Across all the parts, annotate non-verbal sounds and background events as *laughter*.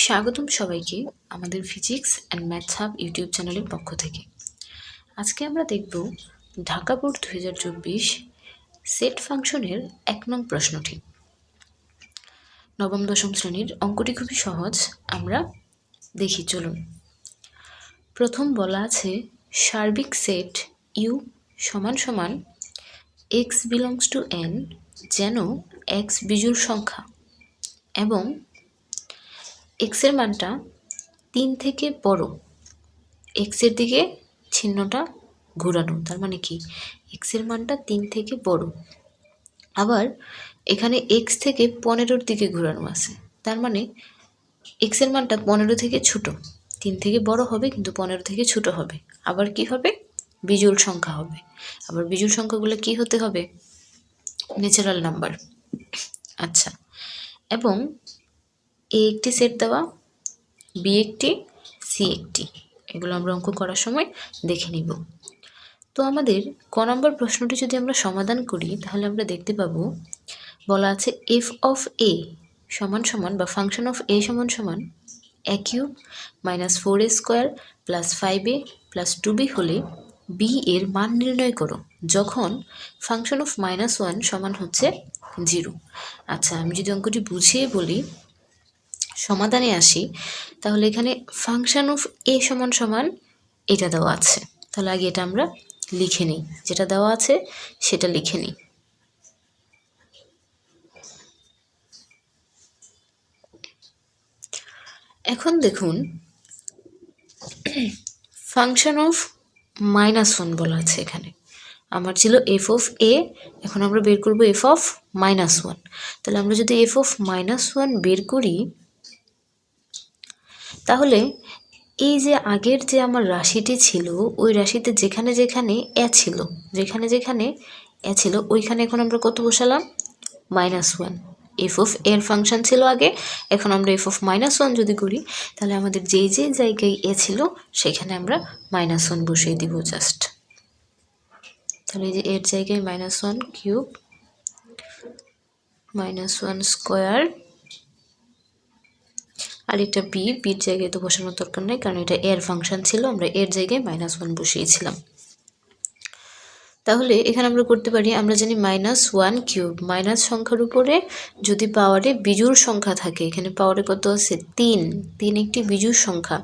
স্বাগতম সবাইকে আমাদের physics and maths hub YouTube চ্যানেলের পক্ষ থেকে। আজকে আমরা দেখব ঢাকা বোর্ড দু হাজার চব্বিশ সেট ফাংশনের এক নং প্রশ্নটি। নবম, দশম শ্রেণির অঙ্কটি খুবই সহজ, আমরা দেখি, চলুন। প্রথম বলা আছে, সার্বিক সেট ইউ সমান সমান এক্স বিলংস টু এন যেন এক্স বিজুর সংখ্যা এবং এক্সের মানটা তিন থেকে বড়। এক্সের দিকে চিহ্নটা ঘোরানো, তার মানে কি? এক্সের মানটা তিন থেকে বড়। আবার এখানে এক্স থেকে পনেরোর দিকে ঘোরানো আছে, তার মানে এক্সের মানটা পনেরো থেকে ছোট। তিন থেকে বড় হবে, কিন্তু পনেরো থেকে ছোট হবে। আবার কি হবে? বিজুল সংখ্যা হবে। আবার বিজুল সংখ্যাগুলো কি হতে হবে? ন্যাচারাল নাম্বার আচ্ছা। এবং এ একটি সেট দেওয়া বি একটি সি একটি। এগুলো আমরা অঙ্ক করার সময় দেখে নিব। তো আমাদের ক নম্বর প্রশ্নটি যদি আমরা সমাধান করি, তাহলে আমরা দেখতে পাবো, বলা আছে এফ অফ এ সমান সমান বা ফাংশন অফ এ সমান সমান A cube minus four A square plus five A plus two B হলে বি এর মান নির্ণয় করো, যখন ফাংশন অফ মাইনাস ওয়ান সমান হচ্ছে জিরো আচ্ছা আমি যদি অঙ্কটি বুঝিয়ে বলি সমাধানে আসি, তাহলে এখানে ফাংশন অফ এ সমান সমান এটা দেওয়া আছে। তাহলে আগে এটা আমরা লিখে নিই। যেটা দেওয়া আছে, সেটা লিখে নিই। এখন দেখুন ফাংশন অফ মাইনাস ওয়ান বলা আছে এখানে। আমার ছিল এফ অফ এ এখন আমরা বের করব এফ অফ মাইনাস ওয়ান তাহলে আমরা যদি এফ অফ মাইনাস ওয়ান বের করি তাহলে এই যে আগের যে আমার রাশিটি ছিল, ওই রাশিতে যেখানে যেখানে এ ছিল, যেখানে যেখানে এ ছিল, ওইখানে এখন আমরা কত বসালাম? মাইনাস ওয়ান এফ অফ এর ফাংশন ছিল আগে, এখন আমরা এফ অফ মাইনাস ওয়ান যদি করি, তাহলে আমাদের যেই যেই জায়গায় এ ছিল, সেখানে আমরা মাইনাস ওয়ান বসিয়ে দিব জাস্ট তাহলে এই যে এর জায়গায় minus one cube minus one square আর এটা বি বির জায়গায় তো বসানোর দরকার নেই, কারণ এটা এর ফাংশন ছিল, আমরা এর জায়গায় মাইনাস ওয়ান বসিয়েছিলাম। তাহলে এখানে আমরা করতে পারি, আমরা জানি মাইনাস ওয়ান কিউব মাইনাস সংখ্যার উপরে যদি পাওয়ারে বিজুর সংখ্যা থাকে, এখানে পাওয়ারে কত আছে? তিন তিন একটি বিজুর সংখ্যা,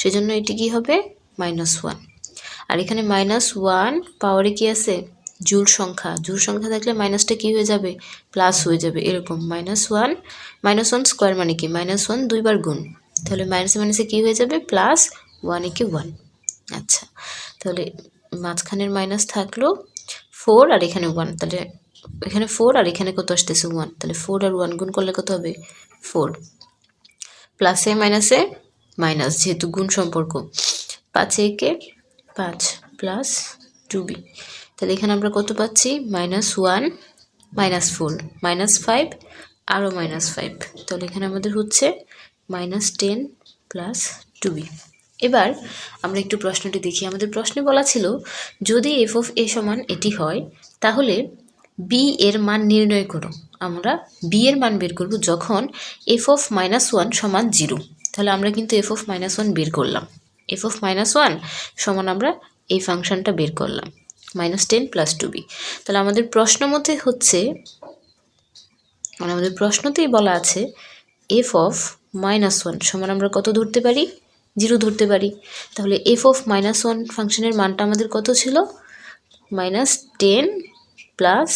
সেজন্য এটি কি হবে? মাইনাস ওয়ান আর এখানে মাইনাস ওয়ান পাওয়ারে কি আছে? জুল সংখ্যা। জুল সংখ্যা থাকলে মাইনাসটা কি হয়ে যাবে? প্লাস হয়ে যাবে। এরকম। Minus one minus one square মানে কি? মাইনাস ওয়ান দুইবার গুণ। তাহলে মাইনাসে মাইনাসে কী হয়ে যাবে? প্লাস ওয়ান একে ওয়ান আচ্ছা। তাহলে মাঝখানের মাইনাস থাকল ফোর আর এখানে ওয়ান তাহলে এখানে ফোর আর এখানে কত আসতেছে ওয়ান তাহলে ফোর আর ওয়ান গুণ করলে কত হবে? ফোর প্লাসে মাইনাসে মাইনাস যেহেতু গুণ সম্পর্ক। পাঁচে একে পাঁচ প্লাস টু বি তাহলে এখানে আমরা কত পাচ্ছি? Minus one minus four minus five আরও মাইনাস ফাইভ তাহলে এখানে আমাদের হচ্ছে মাইনাস টেন প্লাস টু এবার আমরা একটু প্রশ্নটি দেখি। আমাদের প্রশ্নে বলা ছিল, যদি এফ অফ এ সমান এটি হয়, তাহলে বি এর মান নির্ণয় করো। আমরা বি এর মান বের করব যখন এফ অফ মাইনাস ওয়ান সমান জিরো তাহলে আমরা কিন্তু এফ অফ মাইনাস ওয়ান বের করলাম। এফ অফ মাইনাস ওয়ান সমান আমরা এই ফাংশনটা বের করলাম। Minus ten plus two B. তাহলে আমাদের প্রশ্ন মতে হচ্ছে মানে আমাদের প্রশ্নতেই বলা আছে এফ অফ মাইনাস ওয়ান সমান আমরা কত ধরতে পারি? জিরো ধরতে পারি। তাহলে এফ অফ মাইনাস ওয়ান ফাংশনের মানটা আমাদের কত ছিল? Minus ten plus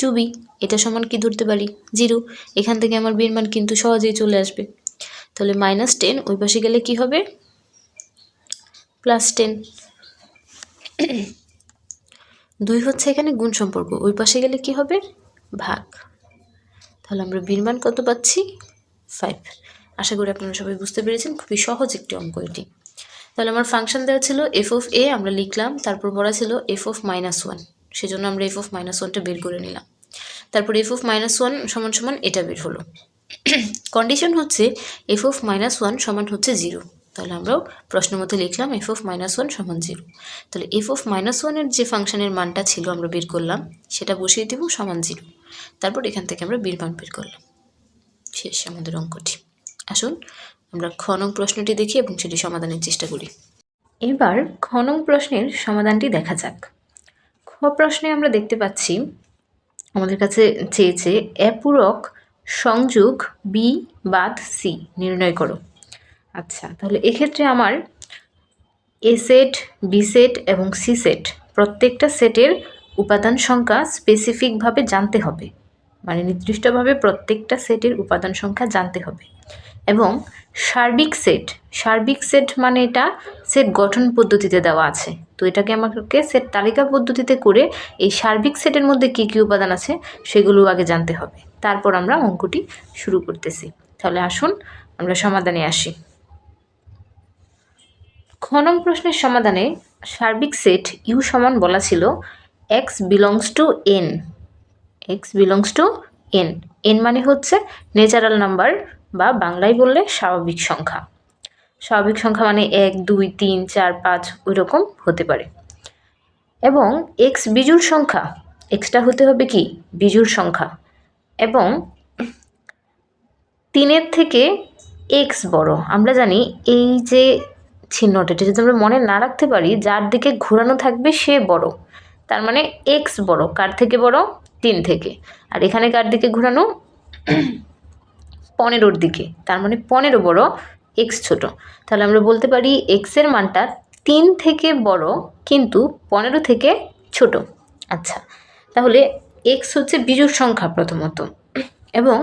two B. এটা সমান কি ধরতে পারি? জিরো। এখান থেকে আমার বিয়ের মান কিন্তু সহজেই চলে আসবে। তাহলে মাইনাস টেন ওই পাশে গেলে কি হবে? Plus ten. দুই হচ্ছে এখানে গুণ সম্পর্ক। ওই পাশে গেলে কি হবে? ভাগ। তাহলে আমরা বিরমান কত পাচ্ছি? ফাইভ আশা করি আপনারা সবাই বুঝতে পেরেছেন, খুবই সহজ একটি অঙ্ক এটি। তাহলে আমার ফাংশন দেওয়া ছিল এফ অফ এ আমরা লিখলাম, তারপর বলা ছিল এফ অফ মাইনাস ওয়ান সেজন্য আমরা এফ অফ মাইনাস ওয়ানটা বের করে নিলাম। তারপর এফ অফ মাইনাস ওয়ান সমান সমান এটা বের হলো। *coughs* কন্ডিশন হচ্ছে এফ অফ মাইনাস ওয়ান সমান হচ্ছে জিরো তাহলে আমরাও প্রশ্ন মতো লিখলাম এফ অফ মাইনাস ওয়ান সমান জিরো তাহলে এফ অফ মাইনাস ওয়ানের যে ফাংশনের মানটা ছিল আমরা বের করলাম, সেটা বসিয়ে দিব সমান জিরো তারপর এখান থেকে আমরা বীর মান বের করলাম। শেষ আমাদের অঙ্কটি। আসুন আমরা খ নং প্রশ্নটি দেখি এবং সেটি সমাধানের চেষ্টা করি। এবার খ নং প্রশ্নের সমাধানটি দেখা যাক। খ প্রশ্নে আমরা দেখতে পাচ্ছি, আমাদের কাছে চেয়েছে এ পূরক সংযোগ বি বাদ সি নির্ণয় করো। আচ্ছা তাহলে এক্ষেত্রে আমার এ সেট বি সেট এবং সি সেট প্রত্যেকটা সেটের উপাদান সংখ্যা স্পেসিফিকভাবে জানতে হবে। মানে নির্দিষ্টভাবে প্রত্যেকটা সেটের উপাদান সংখ্যা জানতে হবে। এবং সার্বিক সেট সার্বিক সেট মানে এটা সেট গঠন পদ্ধতিতে দেওয়া আছে। তো এটাকে আমাকে সেট তালিকা পদ্ধতিতে করে এই সার্বিক সেটের মধ্যে কী কী উপাদান আছে সেগুলো আগে জানতে হবে। তারপর আমরা অঙ্কটি শুরু করতেছি। তাহলে আসুন আমরা সমাধানে আসি। খ নং প্রশ্নের সমাধানে সার্বিক সেট ইউ সমান বলা ছিল X belongs to N X belongs to N N মানে হচ্ছে ন্যাচারাল নাম্বার বা বাংলায় বললে স্বাভাবিক সংখ্যা। স্বাভাবিক সংখ্যা মানে এক, দুই, তিন, চার, পাঁচ ওই রকম হতে পারে। এবং এক্স বিজুর সংখ্যা এক্সটা হতে হবে কি? বিজুর সংখ্যা। এবং তিনের থেকে এক্স বড়। আমরা জানি এই যে চিহ্নটা যদি আমরা মনে না রাখতে পারি, যার দিকে ঘোরানো থাকবে সে বড়। তার মানে এক্স বড়, কার থেকে বড়? তিন থেকে। আর এখানে কার দিকে ঘোরানো? পনেরোর দিকে। তার মানে পনেরো বড় এক্স ছোট। তাহলে আমরা বলতে পারি এক্সের মানটা তিন থেকে বড়, কিন্তু পনেরো থেকে ছোট। আচ্ছা তাহলে এক্স হচ্ছে বিজোড় সংখ্যা প্রথমত। এবং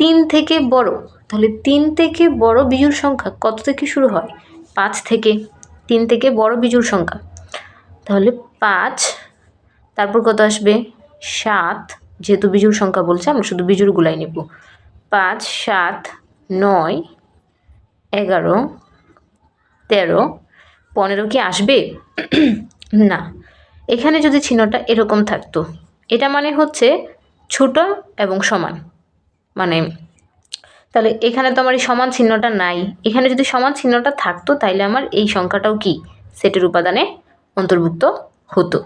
তিন থেকে বড়, তাহলে তিন থেকে বড় বিজোড় সংখ্যা কত থেকে শুরু হয়? পাঁচ থেকে, তিন থেকে বড় বিজোড় সংখ্যা। তাহলে পাঁচ, তারপর কত আসবে? সাত, যেহেতু বিজুর সংখ্যা বলছে, আমরা শুধু বিজুরগুলাই নেব। পাঁচ, সাত, নয়, এগারো, তেরো, পনেরো কি আসবে? *clears throat* না। এখানে যদি চিহ্নটা এরকম থাকতো, এটা মানে হচ্ছে ছোট এবং সমান। মানে তাহলে এখানে তো আমার এই সমান চিহ্নটা নাই। এখানে যদি সমান চিহ্নটা থাকতো, তাইলে আমার এই সংখ্যাটাও কি? সেটের উপাদানে অন্তর্ভুক্ত হতো।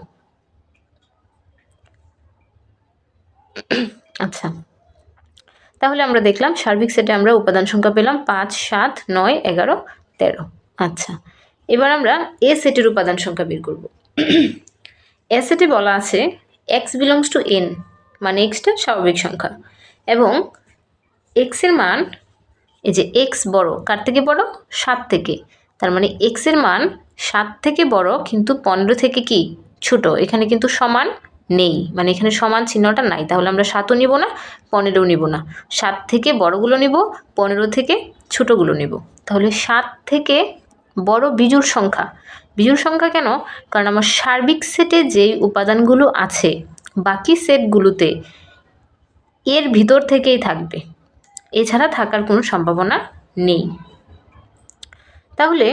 আচ্ছা। তাহলে আমরা দেখলাম, সার্বিক সেটে আমরা উপাদান সংখ্যা পেলাম পাঁচ, সাত, নয়, এগারো, তেরো। আচ্ছা। এবার আমরা এ সেটের উপাদান সংখ্যা বের করব। এ সেটে বলা আছে, এক্স বিলংস টু এন মানে এক্সটা স্বাভাবিক সংখ্যা। এবং এক্সের মান, এই যে এক্স বড়, কার থেকে বড়? সাত থেকে। তার মানে এক্সের মান সাত থেকে বড়, কিন্তু পনেরো থেকে কি? ছোট। এখানে কিন্তু সমান নেই। মানে এখানে সমান চিহ্নটা নাই। তাহলে আমরা সাতও নিব না, পনেরোও নিব না। সাত থেকে বড়গুলো নিব, পনেরো থেকে ছোটোগুলো নিব। তাহলে সাত থেকে বড় বিজুর সংখ্যা। বিজুর সংখ্যা কেন? কারণ আমার সার্বিক সেটে যেই উপাদানগুলো আছে, বাকি সেটগুলোতে এর ভিতর থেকেই থাকবে। এছাড়া থাকার কোনো সম্ভাবনা নেই। তাহলে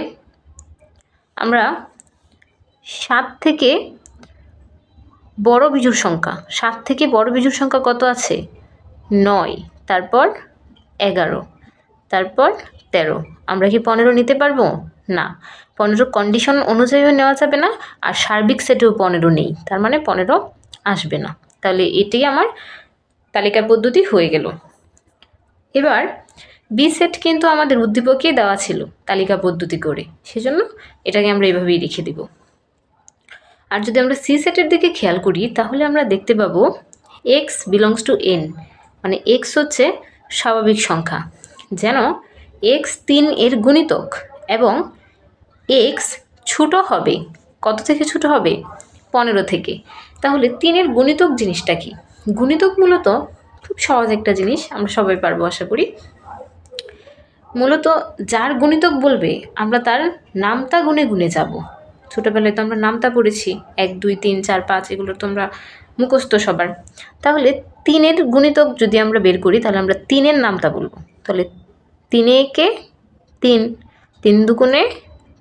আমরা সাত থেকে বড় বিজুর সংখ্যা, সাত থেকে বড় বিজুর সংখ্যা কত আছে? নয়, তারপর এগারো, তারপর তেরো। আমরা কি পনেরো নিতে পারব? না। পনেরো কন্ডিশন অনুযায়ীও নেওয়া যাবে না, আর সার্বিক সেটেও পনেরো নেই, তার মানে পনেরো আসবে না। তাহলে এটি আমার তালিকা পদ্ধতি হয়ে গেল। এবার বি সেট কিন্তু আমাদের উদ্দীপকেই দেওয়া ছিল তালিকা পদ্ধতি করে। সেজন্য এটাকে আমরা এভাবেই রেখে দিব। আর যদি আমরা সি সেটের দিকে খেয়াল করি, তাহলে আমরা দেখতে পাবো এক্স বিলংস টু এন মানে এক্স হচ্ছে স্বাভাবিক সংখ্যা, যেন এক্স তিন এর গুণিতক এবং এক্স ছোট হবে, কত থেকে ছোট হবে? পনেরো থেকে। তাহলে তিনের গুণিতক জিনিসটা কি? গুণিতক মূলত খুব সহজ একটা জিনিস, আমরা সবাই পারব, আশা করি। মূলত যার গুণিতক বলবে, আমরা তার নামতা গুণে গুণে যাব। ছোটোবেলায় তো আমরা নামতা পড়েছি, এক, দুই, তিন, চার, পাঁচ, এগুলো তো আমরা মুখস্থ সবার। তাহলে তিনের গুণিতক যদি আমরা বের করি, তাহলে আমরা তিনের নামতা বলব। তাহলে তিনে একে তিন তিন দুগুণে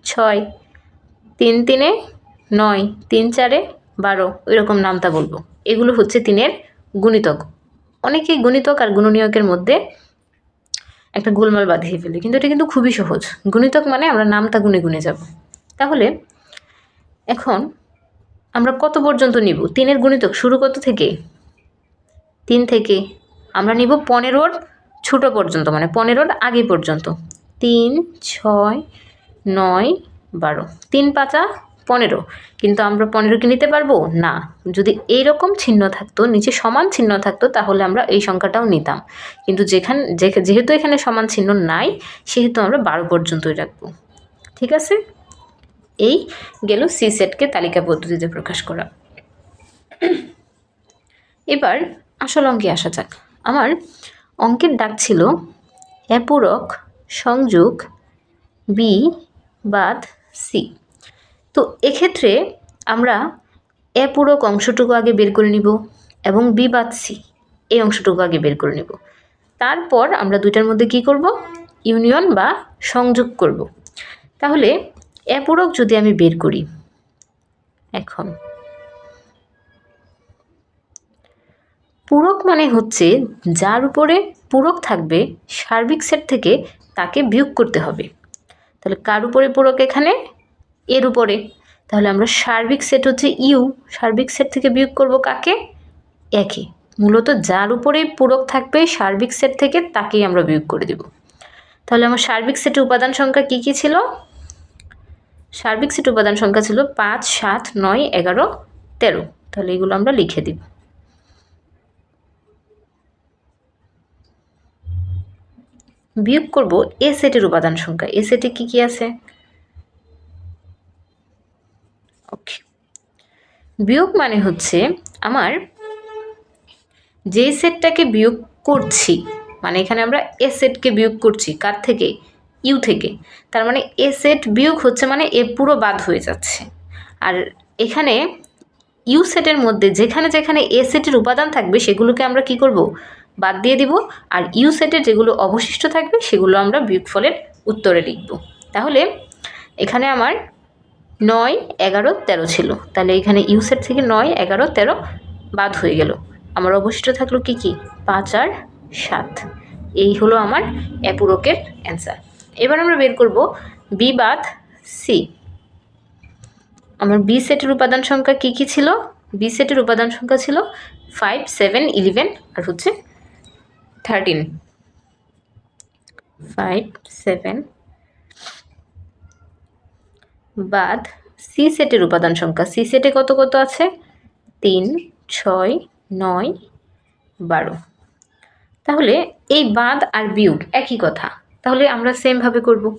ছয়, তিন তিনে নয়, তিন চারে বারো ওই রকম নামতা বলব। এগুলো হচ্ছে তিনের গুণিতক। অনেকেই গুণিতক আর গুণনীয়কের মধ্যে একটা গোলমাল বাঁধিয়ে ফেলি, কিন্তু এটা কিন্তু খুবই সহজ। গুণিতক মানে আমরা নামটা গুনে গুনে যাব। তাহলে এখন আমরা কত পর্যন্ত নিব? তিনের গুণিতক শুরু কত থেকে? তিন থেকে। আমরা নিব পনেরোর ছোটো পর্যন্ত মানে পনেরোর আগে পর্যন্ত। তিন, ছয়, নয়, বারো। তিন পাঁচা পনেরো। কিন্তু আমরা পনেরো কি নিতে পারব? না। যদি এইরকম চিহ্ন থাকতো, নিচে সমান চিহ্ন থাকতো, তাহলে আমরা এই সংখ্যাটাও নিতাম। কিন্তু যেখানে যেহেতু এখানে সমান চিহ্ন নাই, সেহেতু আমরা বারো পর্যন্তই রাখব। ঠিক আছে? এই গেল সি সেটকে তালিকা পদ্ধতিতে প্রকাশ করা। এবার আসল অঙ্কে আসা যাক। আমার অঙ্কের ডাক ছিল অ্যাপূরক সংযোগ বি বাদ সি। তো এক্ষেত্রে আমরা অ্যাপূরক অংশটুকু আগে বের করে নিব এবং বি বাদ সি এই অংশটুকু আগে বের করে নিব। তারপর আমরা দুইটার মধ্যে কি করব? ইউনিয়ন বা সংযোগ করব। তাহলে অ্যাপূরক যদি আমি বের করি, এখন পূরক মানে হচ্ছে যার উপরে পূরক থাকবে সার্বিক সেট থেকে তাকে বিয়োগ করতে হবে। তাহলে কার উপরে পূরক এখানে? এর উপরে। তাহলে আমরা সার্বিক সেট হচ্ছে ইউ সার্বিক সেট থেকে বিয়োগ করব কাকে? একে। মূলত যার উপরে পূরক থাকবে, সার্বিক সেট থেকে তাকেই আমরা বিয়োগ করে দেব। তাহলে আমার সার্বিক সেটের উপাদান সংখ্যা কি কি ছিল? সার্বিক সেট উপাদান সংখ্যা ছিল পাঁচ, সাত, নয়, এগারো, তেরো। তাহলে এগুলো আমরা লিখে দিব। বিয়োগ করব এ সেটের উপাদান সংখ্যা। এ সেটে কি কি আছে? বিয়োগ মানে হচ্ছে আমার যে সেটটাকে বিয়োগ করছি মানে এখানে আমরা এ সেটকে বিয়োগ করছি, কার থেকে? ইউ থেকে। তার মানে এ সেট বিয়োগ হচ্ছে মানে এ পুরো বাদ হয়ে যাচ্ছে। আর এখানে ইউ সেটের মধ্যে যেখানে যেখানে এ সেটের উপাদান থাকবে, সেগুলোকে আমরা কি করব? বাদ দিয়ে দিব। আর ইউ সেটের যেগুলো অবশিষ্ট থাকবে, সেগুলো আমরা বিয়োগফলের উত্তরে লিখব। তাহলে এখানে আমার নয়, এগারো, তেরো ছিল। তাহলে এখানে ইউ সেট থেকে নয়, এগারো, তেরো বাদ হয়ে গেল। আমার অবশিষ্ট থাকল কি কি? পাঁচ আর সাত। এই হলো আমার অ্যাপুরকের অ্যান্সার। এবার আমরা বের করব বি বাদ সি আমার বি সেটের উপাদান সংখ্যা কি কি ছিল? বি সেটের উপাদান সংখ্যা ছিল ফাইভ সেভেন ইলেভেন আর হচ্ছে থার্টিন ফাইভ সেভেন বাদ সি সেটের উপাদান সংখ্যা। সি সেটে কত কত আছে? তিন, ছয়, নয়, বারো। তাহলে এই বাদ আর বিয়োগ একই কথা। তাহলে আমরা সেমভাবে করব।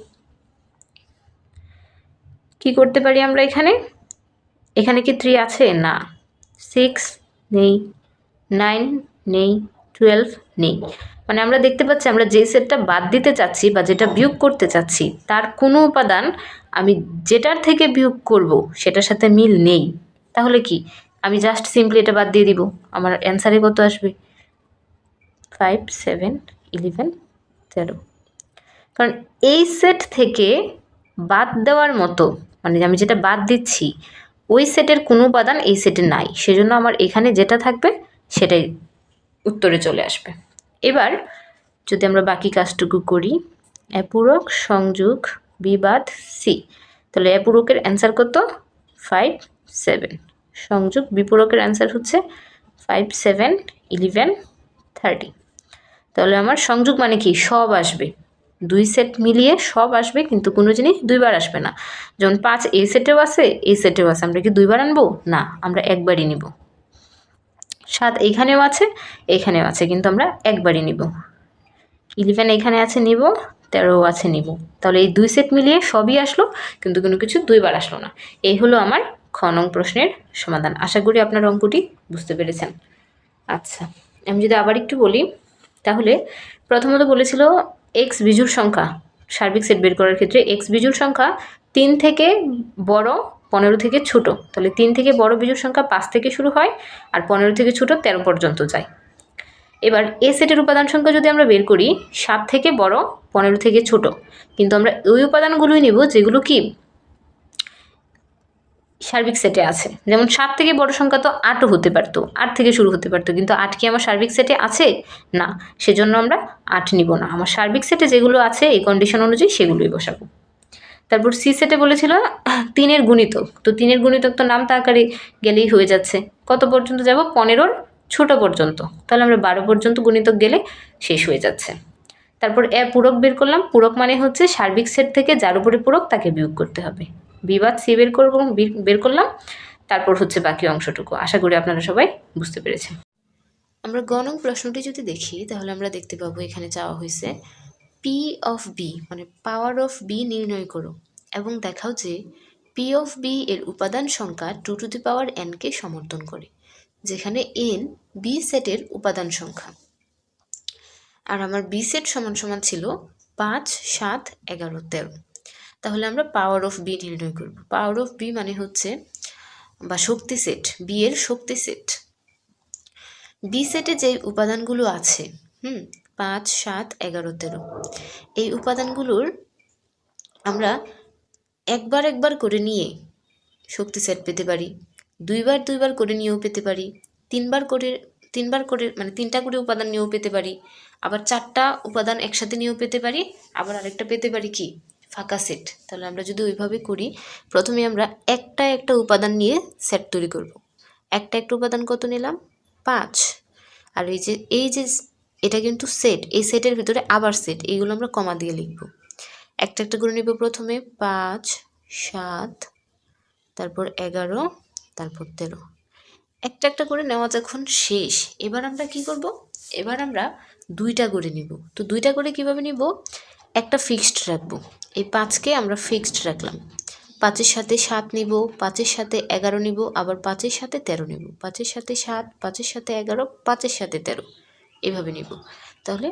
কি করতে পারি আমরা এখানে? এখানে কি থ্রি আছে? না। সিক্স নেই নাইন নেই টুয়েলভ নেই। মানে আমরা দেখতে পাচ্ছি, আমরা যে সেটটা বাদ দিতে চাচ্ছি বা যেটা বিয়োগ করতে চাচ্ছি, তার কোনো উপাদান আমি যেটার থেকে বিয়োগ করব, সেটার সাথে মিল নেই। তাহলে কি? আমি জাস্ট সিম্পলি এটা বাদ দিয়ে দিব। আমার অ্যান্সারে কত আসবে? ফাইভ সেভেন ইলেভেন তেরো কারণ এই সেট থেকে বাদ দেওয়ার মতো মানে আমি যেটা বাদ দিচ্ছি, ওই সেটের কোনো উপাদান এই সেটে নাই। সেজন্য আমার এখানে যেটা থাকবে, সেটাই উত্তরে চলে আসবে। এবার যদি আমরা বাকি কাজটুকু করি, অ্যাপূরক সংযোগ বিবাদ সি তাহলে অ্যাপূরকের অ্যান্সার কত? ফাইভ সেভেন সংযোগ বিপূরকের অ্যান্সার হচ্ছে ফাইভ সেভেন ইলেভেন থার্টি তাহলে আমার সংযোগ মানে কি? সব আসবে। দুই সেট মিলিয়ে সব আসবে, কিন্তু কোনো জিনিস দুইবার আসবে না। যেমন পাঁচ, এ সেটেও আছে এই সেটেও আছে। আমরা কি দুইবার আনব? না, আমরা একবারই নিব। সাত এইখানেও আছে এইখানেও আছে, কিন্তু আমরা একবারই নিব। ইলেভেন এখানে আছে নিব তেরো আছে নিব। তাহলে এই দুই সেট মিলিয়ে সবই আসলো, কিন্তু কোনো কিছু দুইবার আসলো না। এই হলো আমার খ নং প্রশ্নের সমাধান। আশা করি আপনার অঙ্কটি বুঝতে পেরেছেন। আচ্ছা আমি যদি আবার একটু বলি, তাহলে প্রথমত বলেছিল এক্স বিজুর সংখ্যা, সার্বিক সেট বের করার ক্ষেত্রে এক্স বিজুর সংখ্যা তিন থেকে বড় পনেরো থেকে ছোট। তাহলে তিন থেকে বড় বিজুর সংখ্যা পাঁচ থেকে শুরু হয় আর পনেরো থেকে ছোট তেরো পর্যন্ত যায়। এবার এ সেটের উপাদান সংখ্যা যদি আমরা বের করি, সাত থেকে বড়, পনেরো থেকে ছোট। কিন্তু আমরা ওই উপাদানগুলোই নেব যেগুলো কি? সার্বিক সেটে আছে। যেমন সাত থেকে বড় সংখ্যা তো আটও হতে পারতো, আট থেকে শুরু হতে পারতো। কিন্তু আট কি আমার সার্বিক সেটে আছে? না, সেজন্য আমরা আট নিব না। আমার সার্বিক সেটে যেগুলো আছে, এই কন্ডিশন অনুযায়ী সেগুলোই বসাবো। তারপর সি সেটে বলেছিল, *clears throat* তিনের গুণিতক। তো তিনের গুণিতক তো নাম আকারে গেলেই হয়ে যাচ্ছে। কত পর্যন্ত যাব? পনেরোর ছোট পর্যন্ত। তাহলে আমরা বারো পর্যন্ত গুণিতক গেলে শেষ হয়ে যাচ্ছে। তারপর এ পূরক বের করলাম। পূরক মানে হচ্ছে সার্বিক সেট থেকে যার উপরে পূরক তাকে বিয়োগ করতে হবে। বিবাদ সি বের করব বের করলাম। তারপর হচ্ছে বাকি অংশটুকু। আশা করি আপনারা সবাই বুঝতে পেরেছেন। আমরা গণং প্রশ্নটি যদি দেখি, তাহলে আমরা দেখতে পাবো এখানে চাওয়া হয়েছে পি অফ বি মানে পাওয়ার অফ বি নির্ণয় করো এবং দেখাও যে পি অফ বি এর উপাদান সংখ্যা টু টু দি পাওয়ার এনকে সমর্থন করে, যেখানে এন বি সেটের উপাদান সংখ্যা। আর আমার বি সেট সমান সমান ছিল পাঁচ, সাত, এগারো, তেরো। তাহলে আমরা পাওয়ার অফ বি নির্ণয় করব। পাওয়ার অফ বি মানে হচ্ছে, বা শক্তি সেট বি এর শক্তি সেট বি সেটে যে উপাদানগুলো আছে, হুম পাঁচ, সাত, এগারো, তেরো। এই উপাদানগুলোর আমরা একবার একবার করে নিয়ে শক্তি সেট পেতে পারি। দুইবার দুইবার করে নিয়েও পেতে পারি। তিনবার করে তিনবার করে মানে তিনটা করে উপাদান নিয়েও পেতে পারি। আবার চারটা উপাদান একসাথে নিয়েও পেতে পারি। আবার আরেকটা পেতে পারি কি? ফাঁকা সেট তাহলে আমরা যদি ওইভাবে করি, প্রথমে আমরা একটা একটা উপাদান নিয়ে সেট তৈরি করব। একটা একটা উপাদান কত নিলাম? পাঁচ। আর এই যে এই যে এটা কিন্তু সেট এই সেটের ভিতরে আবার সেট এইগুলো আমরা কমা দিয়ে লিখব। একটা একটা করে নিব প্রথমে, পাঁচ, সাত, তারপর এগারো, তারপর তেরো। একটা একটা করে নেওয়া যখন শেষ। এবার আমরা কি করব? এবার আমরা দুইটা করে নিব। তো দুইটা করে কীভাবে নিব? একটা ফিক্সড রাখব। এই পাঁচকে আমরা ফিক্সড রাখলাম। পাঁচের সাথে সাত নিব, পাঁচের সাথে এগারো নিব, আবার পাঁচের সাথে তেরো নিব। পাঁচের সাথে সাত, পাঁচের সাথে এগারো, পাঁচের সাথে তেরো। এভাবে নিব। তাহলে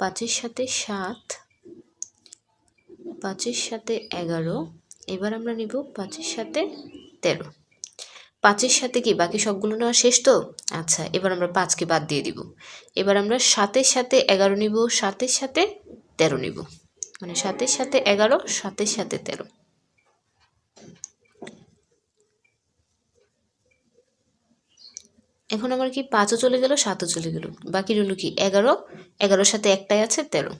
পাঁচের সাথে সাত, পাঁচের সাথে এগারো, এবার আমরা নিব পাঁচের সাথে তেরো। পাঁচের সাথে কি বাকি সবগুলো নেওয়া শেষ তো? আচ্ছা এবার আমরা পাঁচকে বাদ দিয়ে দিব। এবার আমরা সাতের সাথে এগারো নিব, সাতের সাথে তেরো নিব। মানে সাতের সাথে এগারো, সাতের সাথে তেরো। এখন আমার কি পাঁচও চলে গেল, সাতও চলে গেল? বাকি রইল কি এগারো? এগারোর সাথে একটাই আছে, তেরো।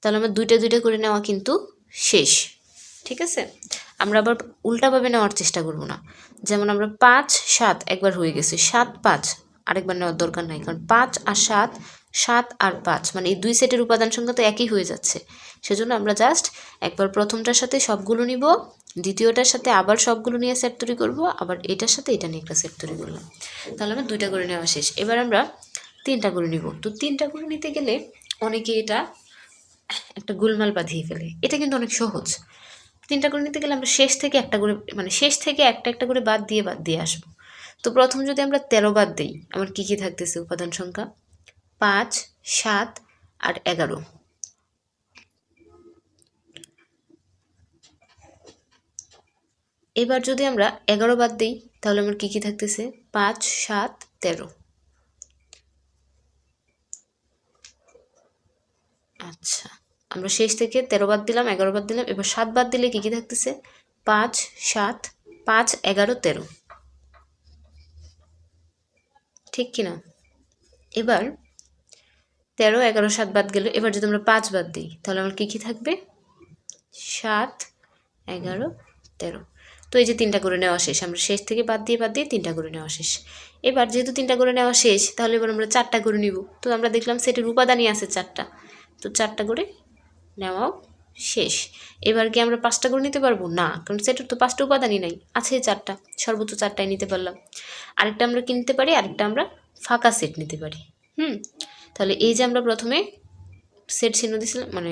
তাহলে আমার দুইটা দুইটা করে নেওয়া কিন্তু শেষ, ঠিক আছে? আমরা আবার উল্টাভাবে নেওয়ার চেষ্টা করব না। যেমন আমরা পাঁচ, সাত একবার হয়ে গেছে, সাত, পাঁচ। আরেকবার নেওয়ার দরকার নাই, কারণ পাঁচ আর সাত সাত আর পাঁচ। মানে এই দুই সেটের উপাদান সংখ্যা তো একই হয়ে যাচ্ছে। সেজন্য আমরা জাস্ট একবার প্রথমটার সাথে সবগুলো নিব, দ্বিতীয়টার সাথে আবার সবগুলো নিয়ে সেট তৈরি করব, আবার এটার সাথে এটা নিয়ে একটা সেট তৈরি করলাম। তাহলে আমরা দুইটা করে নেওয়া শেষ। এবার আমরা তিনটা করে নিব। তো তিনটা করে নিতে গেলে অনেকে এটা একটা গোলমাল বাঁধিয়ে ফেলে। এটা কিন্তু অনেক সহজ। তিনটা করে নিতে গেলে আমরা শেষ থেকে একটা করে মানে শেষ থেকে একটা একটা করে বাদ দিয়ে বাদ দিয়ে আসব। তো প্রথম যদি আমরা তেরো বাদ দিই, আমার কী কী থাকতেছে উপাদান সংখ্যা? পাঁচ, সাত আর এগারো। এবার যদি আমরা এগারো বাদ দিই, তাহলে আমার কী কী থাকতেছে? পাঁচ, সাত, তেরো। আচ্ছা আমরা শেষ থেকে তেরো বাদ দিলাম, এগারো বাদ দিলাম, এবার সাত বাদ দিলে কী কী থাকতেছে? পাঁচ, সাত, পাঁচ, এগারো, তেরো। ঠিক কি না এবার তেরো, এগারো, সাত বাদ গেল। এবার যদি আমরা পাঁচ বাদ দিই, তাহলে আমার কী কী থাকবে? সাত, এগারো, তেরো। তো এই যে তিনটা করে নেওয়া শেষ, আমরা শেষ থেকে বাদ দিয়ে বাদ দিয়ে তিনটা করে নেওয়া শেষ। এবার যেহেতু তিনটা করে নেওয়া শেষ, তাহলে এবার আমরা চারটা করে নিব। তো আমরা দেখলাম সেটের উপাদানই আছে চারটা। তো চারটা করে নেওয়াও শেষ। এবার কি আমরা পাঁচটা করে নিতে পারব? না, কারণ সেটার তো পাঁচটা উপাদানই নাই। আছে চারটা, সর্বোচ্চ চারটায় নিতে পারলাম। আরেকটা আমরা কিনতে পারি, আরেকটা আমরা ফাঁকা সেট নিতে পারি। হুম তাহলে এই যে আমরা প্রথমে সেট চিহ্ন দিয়েছিলাম মানে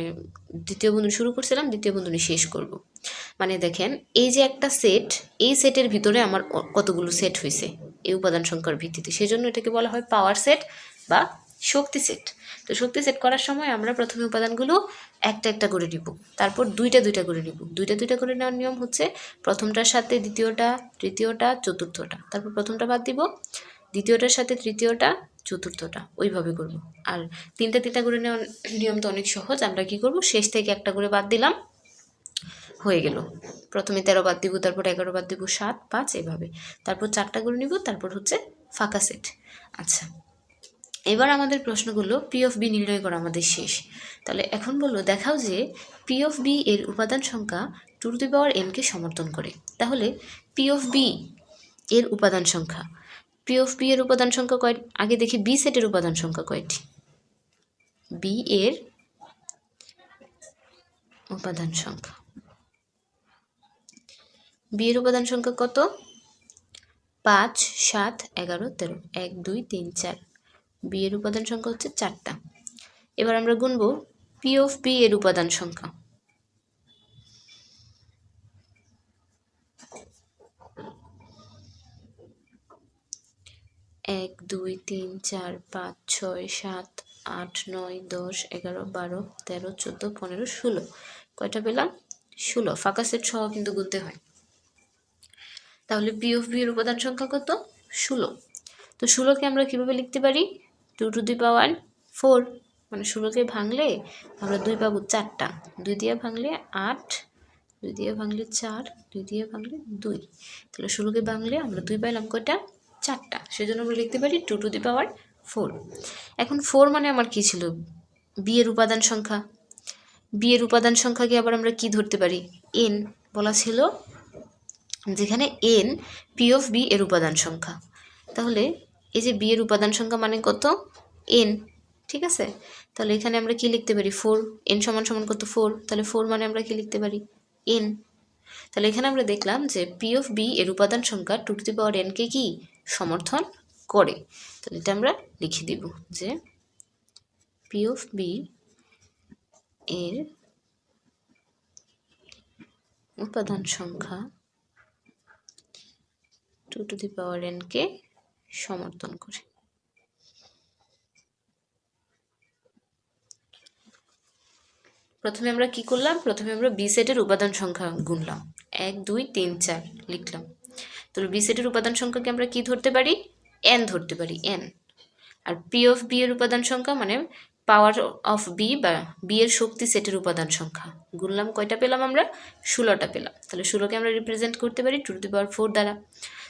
দ্বিতীয় বন্ধু শুরু করছিলাম, দ্বিতীয় বন্ধনী শেষ করব। মানে দেখেন, এই যে একটা সেট, এই সেটের ভিতরে আমার কতগুলো সেট হয়েছে এই উপাদান সংখ্যার ভিত্তিতে। সেজন্য এটাকে বলা হয় পাওয়ার সেট বা শক্তি সেট। তো শক্তি সেট করার সময় আমরা প্রথমে উপাদানগুলো একটা একটা করে নিব। তারপর দুইটা দুইটা করে নিব। দুইটা দুইটা করে নেওয়ার নিয়ম হচ্ছে প্রথমটার সাথে দ্বিতীয়টা, তৃতীয়টা, চতুর্থটা। তারপর প্রথমটা বাদ দিব, দ্বিতীয়টার সাথে তৃতীয়টা চতুর্থটা, ওইভাবে করব। আর তিনটা তিনটা করে নেওয়ার নিয়ম তো অনেক সহজ, আমরা কি করব? শেষ থেকে একটা করে বাদ দিলাম, হয়ে গেল। প্রথমে তেরো বাদ দিব, তারপর এগারো বাদ দিব, সাত, পাঁচ, এভাবে। তারপর চারটা করে নিব, তারপর হচ্ছে ফাঁকা সেট। আচ্ছা এবার আমাদের প্রশ্নগুলো পি অফ বি নির্ণয় করা আমাদের শেষ। তাহলে এখন বলল, দেখাও যে পি অফ বি এর উপাদান সংখ্যা টু দি পাওয়ার এনকে সমর্থন করে। তাহলে পি অফ বি এর উপাদান সংখ্যা পি অফ বি এর উপাদান সংখ্যা কয় আগে দেখি বি সেটের উপাদান সংখ্যা কয়টি? বি এর উপাদান সংখ্যা। বি এর উপাদান সংখ্যা কত? পাঁচ, সাত, এগারো, তেরো। এক, দুই, তিন, চার। বি এর উপাদান সংখ্যা হচ্ছে চারটা। এবার আমরা গুনব পি অফ বি এর উপাদান সংখ্যা। এক, দুই, তিন, চার, পাঁচ, ছয়, সাত, আট, নয়, দশ, এগারো, বারো, তেরো, চোদ্দ, পনেরো, ষোলো। কয়টা পেলাম? ষোলো। ফাঁকা সেট সহ কিন্তু গুনতে হয়। তাহলে পি অফ বি এর উপাদান সংখ্যা কত? ষোলো। তো ষোলোকে আমরা কীভাবে লিখতে পারি? Two to the power four মানে ষোলোকে ভাঙলে আমরা দুই পাবো চারটা। দুই দিয়ে ভাঙলে আট, দুই দিয়ে ভাঙলে চার, দুই দিয়ে ভাঙলে দুই। তাহলে ষোলোকে ভাঙলে আমরা দুই পাইলাম কয়টা? চারটা, সেজন্য আমরা লিখতে পারি two to the power four এখন ফোর মানে আমার কি ছিল? বিয়ের উপাদান সংখ্যা। বিয়ের উপাদান সংখ্যাকে আবার আমরা কি ধরতে পারি? এন বলা ছিল যেখানে এন পি অফ বি এর উপাদান সংখ্যা। তাহলে এই যে বি এর উপাদান সংখ্যা মানে কত? এন ঠিক আছে? তাহলে এখানে আমরা কি লিখতে পারি? ফোর এন সমান সমান কত ফোর তাহলে ফোর মানে আমরা কি লিখতে পারি? এন তাহলে এখানে আমরা দেখলাম যে পি অফ বি এর উপাদান সংখ্যা টু টু দি পাওয়ার এনকে কি? সমর্থন করে। তাহলে এটা আমরা লিখে দিব যে পি অফ বি এর উপাদান সংখ্যা টু টু দি পাওয়ার এনকে সমর্থন করে। প্রথমে আমরা কি করলাম? প্রথমে আমরা বি সেটের উপাদান সংখ্যা গুনলাম। এক, দুই, তিন, চার লিখলাম। তাহলে বি সেটের উপাদান সংখ্যাকে আমরা কি ধরতে পারি? এন ধরতে পারি এন আর পি অফ বি এর উপাদান সংখ্যা মানে পাওয়ার অফ বি বা বি এর শক্তি সেটের উপাদান সংখ্যা। গুনলাম কয়টা পেলাম আমরা? ষোলোটা পেলাম। তাহলে ষোলোকে আমরা রিপ্রেজেন্ট করতে পারি two to the power four দ্বারা।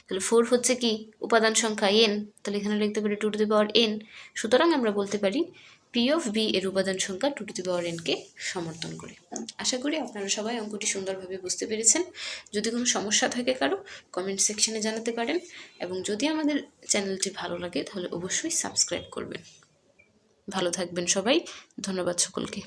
তাহলে ফোর হচ্ছে কি? উপাদান সংখ্যা এন তাহলে এখানে লিখতে পারি two to the power N সুতরাং আমরা বলতে পারি পি অফ বি এর উপাদান সংখ্যা টু টু দি পাওয়ার এনকে সমর্থন করে। আশা করি আপনারা সবাই অঙ্কটি সুন্দরভাবে বুঝতে পেরেছেন। যদি কোনো সমস্যা থাকে কারও কমেন্ট সেকশনে জানাতে পারেন এবং যদি আমাদের চ্যানেলটি ভালো লাগে তাহলে অবশ্যই সাবস্ক্রাইব করবেন। ভালো থাকবেন সবাই। ধন্যবাদ সকলকে।